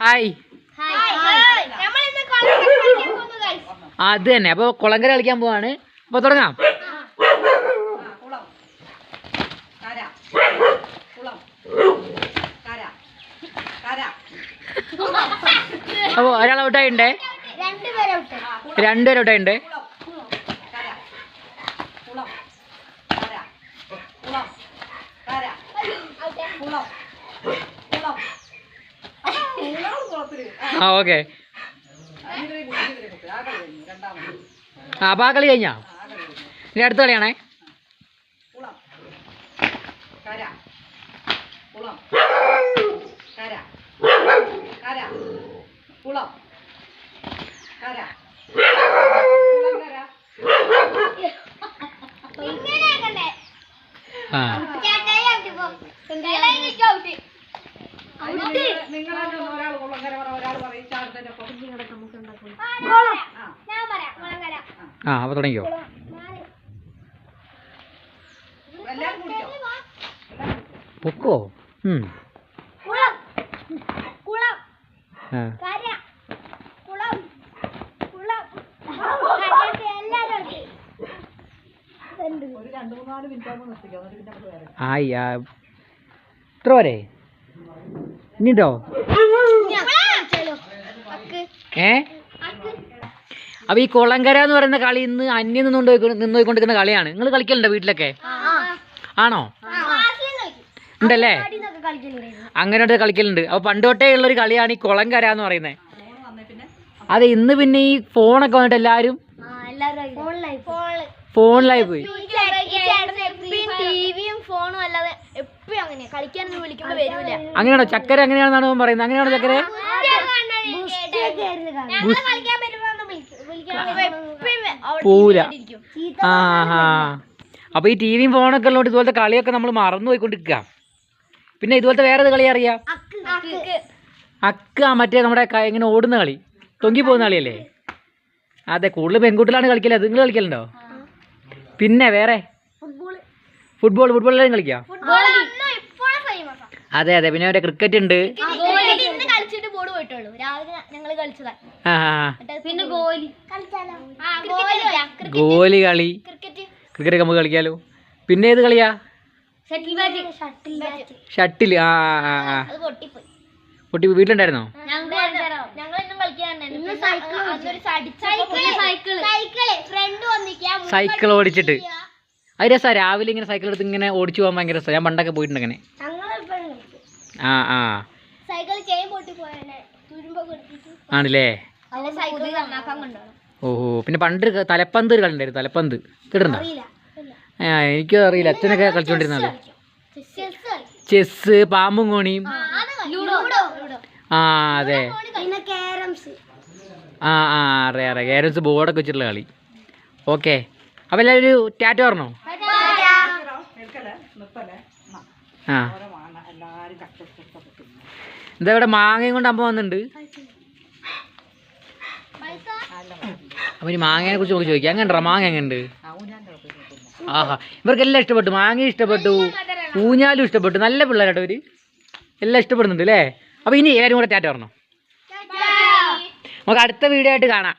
Hi. അത് തന്നെ. അപ്പോൾ കുളങ്കര കളിക്കാൻ പോവാണ്. അപ്പോൾ തുടങ്ങാം. അപ്പൊ അപ്പോൾ ഒരാൾ ഔട്ടായിട്ടുണ്ട് രണ്ടുപേരെ വിട്ടു. രണ്ടുപേരും ഔട്ടായിട്ടുണ്ട് കുളം കര കുളം കര കുളം കര കുളം കുളം കുളം കുളത്തിൽ ആ ഓക്കെ. ആ കളി കഴിഞ്ഞു? രണ്ടാമത് ആ ആ കളി കഴിഞ്ഞാ ആ. ഇനി അടുത്ത കളിയാണേ കുളം കര കുളം കര കര കുളം കര കുളം കര ഇങ്ങനെയാക്കണ്ടേ? ആ ചേട്ടായി out ഇപ്പൊ. ചേട്ടായി എനിക്ക് out. നിങ്ങൾ നിങ്ങളെ ഒരാൾ കുളം കര പറ ഒരാൾ പറയും ചാടത്തിന്റെ ഒപ്പം ആ, ഞാൻ പറയാം. ഞാൻ പറയാം. കുളങ്കര. ആ അപ്പോൾ തുടങ്ങിക്കോ നാല്. എല്ലാവരും കുടിച്ചോ പൊക്കോ ഉം. കുളം. കുളം. ആ കര. കുളം. കുളം. കരയിട്ട് എല്ലാരും ഉണ്ട്. ഇതുണ്ട്. ഒരു രണ്ട് മൂന്നാൽ മിനിറ്റ് ആകുമ്പോൾ നിർത്തിക്കോ എന്നിട്ട് അപ്പൊ തുടങ്ങിയോ പൊക്കോ? ആയി ആ. ഇത്ര വരെ ഇനിണ്ടോ. ഏ. അപ്പോൾ ഈ കുളങ്കര എന്ന് പറയുന്ന കളി ഇന്ന് അന്യം നിന്നുകൊണ്ട് നിന്നുകൊണ്ടിരിക്കുന്ന കളിയാണ് നിങ്ങൾ കളിക്കലുണ്ടോ വീട്ടിലൊക്കെ ആണോ. ഉണ്ടല്ലേ. അങ്ങനെ കളിക്കലുണ്ട് അപ്പോൾ പണ്ട് തൊട്ടേ ഉള്ളൊരു കളിയാണ് ഈ കുളങ്കര എന്ന് പറയുന്നത് അതെ ഇന്ന് പിന്നെ ഈ ഫോണൊക്കെ വന്നിട്ട് എല്ലാവരും ഫോണിലായി. ഫോണിൽ. ഫോണിലായി പോയി അങ്ങനെയാണോ ചക്കര അങ്ങനെയാണെന്നാണ് പറയുന്നത് അങ്ങനെയാണോ ചക്കര ഞങ്ങൾ അപ്പൊ. ആ. ഹാ അപ്പോൾ ഈ ടി വിയും ഫോണൊക്കെ ഉള്ളതുകൊണ്ട് ഇതുപോലത്തെ കളിയൊക്കെ നമ്മൾ മറന്നു പോയിക്കൊണ്ടിരിക്കുക പിന്നെ ഇതുപോലത്തെ വേറെ ഏത് കളി അറിയാം? അക്ക്. അക്ക്. അക്ക മറ്റേ നമ്മുടെ ഇങ്ങനെ ഓടുന്ന കളി. തൊങ്കി പോകുന്ന കളിയല്ലേ? അതെ കൂടുതൽ പെൺകുട്ടികളാണ് കളിക്കൽ. അത് നിങ്ങൾ കളിക്കലുണ്ടോ? പിന്നെ വേറെ. ഫുട്ബോൾ ഫുട്ബോൾ എല്ലാവരും കളിക്കാം? അതെ അതെ. പിന്നെ മറ്റേ ക്രിക്കറ്റ് ഉണ്ട് ക്രിക്കറ്റ് ഇന്ന് കളിച്ചിട്ട് ബോർഡ് പോയിട്ടുള്ളൂ രാവിലെ ഞങ്ങൾ കളിച്ചതാണ് ആ ആ, ആ. പിന്നെ ഗോലി. കളി. ക്രിക്കറ്റ്. ക്രിക്കറ്റ് നമുക്ക് കളിക്കാലോ. പിന്നെ ഏത് കളിയാ? Shuttle bat shuttle bat shuttle ആ പൊട്ടി വീട്ടിലുണ്ടായിരുന്നോ? സൈക്കിൾ ഓടിച്ചിട്ട്. അത് രസാ. രാവിലെ ഇങ്ങനെ സൈക്കിൾ എടുത്ത് ഇങ്ങനെ ഓടിച്ചു പോകാൻ ഭയങ്കര രസമാണ് ഞാൻ പണ്ടൊക്കെ പോയിട്ടുണ്ട് അങ്ങനെ. ആ ആ. സൈക്കിൾ ചെയിൻ പൊട്ടി പോയാലേ തുരുമ്പൊക്കെ എടുത്തിട്ട് ആണല്ലേ? സൈക്കിൾ നന്നാക്കാൻ കൊണ്ടുപോകണം ഓഹോ പിന്നെ പണ്ട് തലപ്പന്ത് ഒരു കളി തലപ്പന്ത്. കേട്ടിട്ടുണ്ടോ? അറിയില്ല ആ എനിക്കും അറിയില്ല. അച്ഛനൊക്കെ കളിച്ചുകൊണ്ടിരുന്നത് ചെസ് പാമ്പും കോണിയും. ലൂഡോ. ലൂഡോ ആ അതെ. പിന്നെ ആ ആ അറിയാം അറിയാം. ക്യാരംസ് ബോർഡൊക്കെ വെച്ചിട്ടുള്ള കളി. ഓക്കെ. അപ്പോൾ എല്ലാവരും ഒരു ടാറ്റ പറഞ്ഞോ? ആ. എന്താ ഇവിടെ മാങ്ങയും കൊണ്ട് അമ്മ വന്നിട്ടുണ്ട് അപ്പോൾ ഇനി മാങ്ങയെ കുറിച്ച് നമുക്ക് ചോദിക്കാം. എങ്ങനെ മാങ്ങ എങ്ങനെയുണ്ട്? ആഹാ. ഇവർക്കെല്ലാം ഇഷ്ടപ്പെട്ടു. മാങ്ങ ഇഷ്ടപ്പെട്ടു. ഊഞ്ഞാലും ഇഷ്ടപ്പെട്ടു. നല്ല പിള്ളേരാട്ടോ ഇവർ. എല്ലാം ഇഷ്ടപ്പെടുന്നുണ്ട് അല്ലേ അപ്പോൾ ഇനി എല്ലാവരും കൂടെ ടാറ്റ പറഞ്ഞോ. നമുക്ക് അടുത്ത വീഡിയോ ആയിട്ട് കാണാം.